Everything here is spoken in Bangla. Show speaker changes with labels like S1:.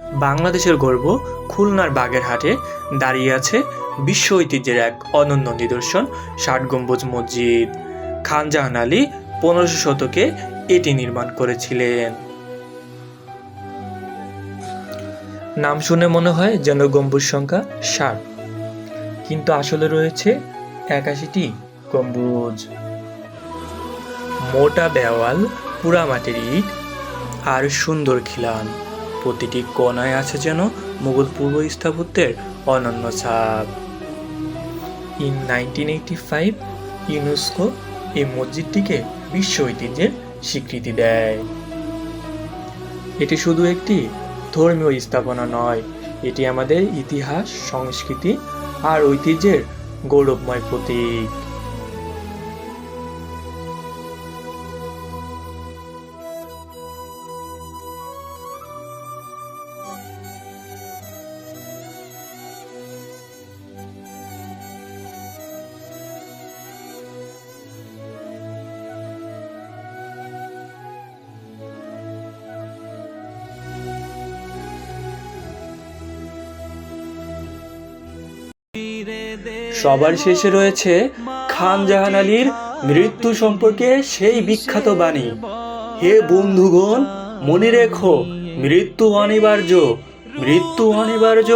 S1: বাংলাদেশের গর্ব খুলনার বাগেরহাটে দাঁড়িয়ে আছে বিশ্ব ঐতিহ্যের এক অনন্য নিদর্শন, ষাট গম্বুজ মসজিদ। খান জাহান আলী পনেরোশো শতকে এটি নির্মাণ করেছিলেন। নাম শুনে মনে হয় যেন গম্বুজ সংখ্যা ষাট। কিন্তু আসলে রয়েছে একাশিটি গম্বুজ। মোটা দেওয়াল, পুরামাটির ইট, আর সুন্দর খিলান। প্রতিটি কোণায় আছে যেন মুঘল পূর্ব স্থাপত্যের অনন্য ছাপ। In nineteen eighty five UNESCO এই মসজিদটিকে বিশ্ব ঐতিহ্যের স্বীকৃতি দেয়। এটি শুধু একটি ধর্মীয় স্থাপনা নয়, এটি আমাদের ইতিহাস, সংস্কৃতি আর ঐতিহ্যের গৌরবময় প্রতীক। সবার শেষে রয়েছে খান জাহান আলীর মৃত্যু সম্পর্কে সেই বিখ্যাত বাণী। হে বন্ধুগণ, মনে রেখো, মৃত্যু অনিবার্য মৃত্যু অনিবার্য।